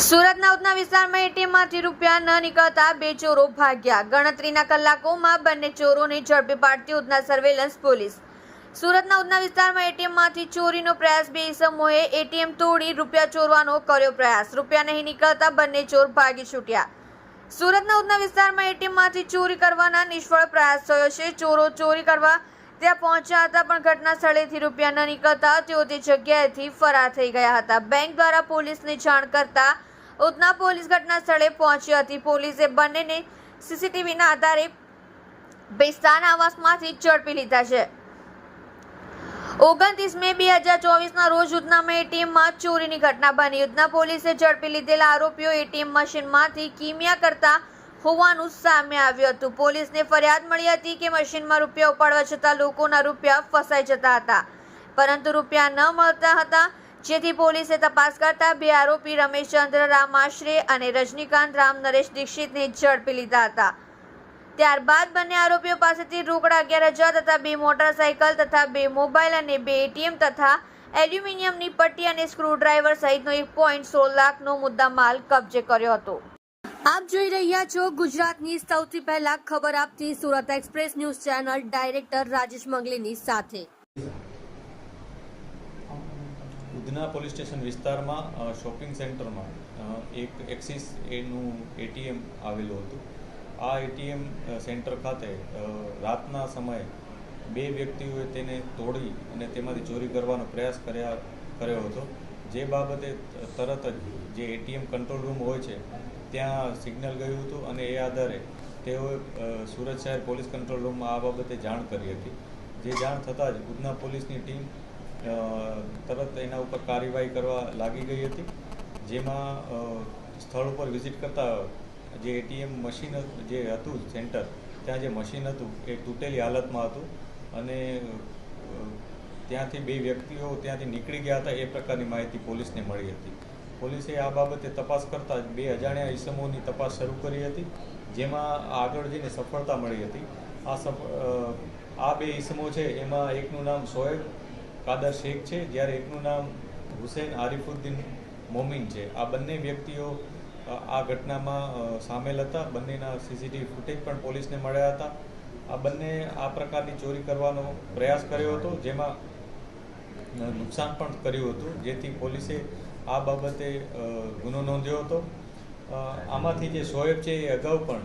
સુરતના ઉધના વિસ્તારમાં એટીએમમાંથી રૂપિયા ન નીકળતા બે ચોરો ભાગ્યા. ગણતરીના કલાકોમાં બંને ચોરોને ઝડપી પાડતી ઉધના સર્વેલન્સ પોલીસ. સુરતના ઉધના વિસ્તારમાં એટીએમમાંથી ચોરીનો પ્રયાસ બે ઇસમોએ એટીએમ તોડી રૂપિયા ચોરવાનો કર્યો પ્રયાસ. રૂપિયા નહીં નીકળતા બંને ચોર ભાગી છૂટ્યા. સુરતના ઉધના વિસ્તારમાં એટીએમમાંથી ચોરી કરવાના નિષ્ફળ પ્રયાસ થયો છે. ચોરો ચોરી કરવા ત્યાં પહોંચ્યા હતા, પણ ઘટના સ્થળેથી રૂપિયા ન નીકળતા તેઓ તે જગ્યાએથી ફરાર થઈ ગયા હતા. બેંક દ્વારા પોલીસને જાણ કરતા ઉધના પોલીસ ઘટના સ્થળે પહોંચી હતી. પોલીસે બંનેને સીસીટીવીના આધારે બેસ્તાન આવાસમાંથી ઝડપી લીધા છે. ઓગણત્રીસ મે બે હજાર ચોવીસના રોજ ઉધનામાં એટીએમમાં ચોરીની ઘટના બની. ઉધના પોલીસે ઝડપી લીધેલા આરોપીઓ એટીએમ મશીનમાંથી કિમિયા કરતા હોવાનું સામે આવ્યું હતું. પોલીસને ફરિયાદ મળી હતી કે મશીનમાં રૂપિયા ઉપાડવા છતાં લોકોના રૂપિયા ફસાઈ જતા હતા. પરંતુ રૂપિયા ન મળતા હતા, જેથી પોલીસે તપાસ કરતા બે આરોપી રમેશચંદ્ર રામ આશરે અને રજનીકાંત રામ નરેશ દીક્ષિતને ઝડપી લીધા હતા. ત્યારબાદ બંને આરોપીઓ પાસેથી રોકડા અગિયાર હજાર તથા બે મોટરસાયકલ તથા બે મોબાઈલ અને બે એટીએમ તથા એલ્યુમિનિયમની પટ્ટી અને સ્ક્રૂડ્રાઈવર સહિતનો એક પોઈન્ટ સોળ લાખનો મુદ્દા માલ કબજે કર્યો હતો. આપ જોઈ રહ્યા છો ગુજરાતની સૌથી પહેલા ખબર આપતી Surat express news channel director Rajesh મંગલીની સાથે. ઉધના પોલીસ સ્ટેશન વિસ્તારમાં શોપિંગ સેન્ટરમાં એક એક્સિસ એનું એટીએમ આવેલું હતું. આ એટીએમ સેન્ટર ખાતે રાતના સમયે બે વ્યક્તિઓએ તેને તોડી અને તેમાંથી ચોરી કરવાનો પ્રયાસ કર્યા, કર્યો હતો. જે બાબતે તરત જ જે એટીએમ કંટ્રોલ રૂમ હોય છે ત્યાં સિગ્નલ ગયું હતું અને એ આધારે તેઓએ સુરત શહેર પોલીસ કંટ્રોલ રૂમમાં આ બાબતે જાણ કરી હતી. જે જાણ થતાં જ ઉધના પોલીસની ટીમ તરત એના ઉપર કાર્યવાહી કરવા લાગી ગઈ હતી, જેમાં સ્થળ ઉપર વિઝિટ કરતા જે એટીએમ મશીન જે હતું સેન્ટર, ત્યાં જે મશીન હતું એ તૂટેલી હાલતમાં હતું અને ત્યાંથી બે વ્યક્તિઓ ત્યાંથી નીકળી ગયા હતા એ પ્રકારની માહિતી પોલીસને મળી હતી. પોલીસે આ બાબતે તપાસ કરતા બે અજાણ્યા ઈસમોની તપાસ શરૂ કરી હતી, જેમાં આગળ જઈને સફળતા મળી હતી. આ સફ આ બે ઈસમો છે, એમાં એકનું નામ સોએબ કાદર શેખ છે, જ્યારે એકનું નામ હુસેન આરિફુદ્દીન મોમિન છે. આ બંને વ્યક્તિઓ આ ઘટનામાં સામેલ હતા. બંનેના સીસીટીવી ફૂટેજ પણ પોલીસને મળ્યા હતા. આ બંને આ પ્રકારની ચોરી કરવાનો પ્રયાસ કર્યો હતો, જેમાં નુકસાન પણ કર્યું હતું, જેથી પોલીસે આ બાબતે ગુનો નોંધ્યો હતો. આમાંથી જે શોએબ છે એ અગાઉ પણ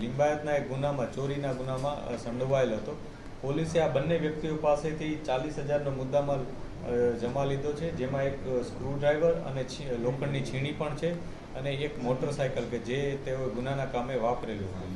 લિંબાયતના એક ગુનામાં, ચોરીના ગુનામાં સંડોવાયેલ હતો. પોલીસે આ બંને વ્યક્તિઓ પાસેથી ચાલીસ હજારનો મુદ્દામાલ જમા લીધો છે. જેમાં એક સ્ક્રૂડ્રાઈવર અને લોખંડની છીણી પણ છે અને એક મોટરસાયકલ કે જે તેઓ ગુનાના કામે વાપરેલું હતું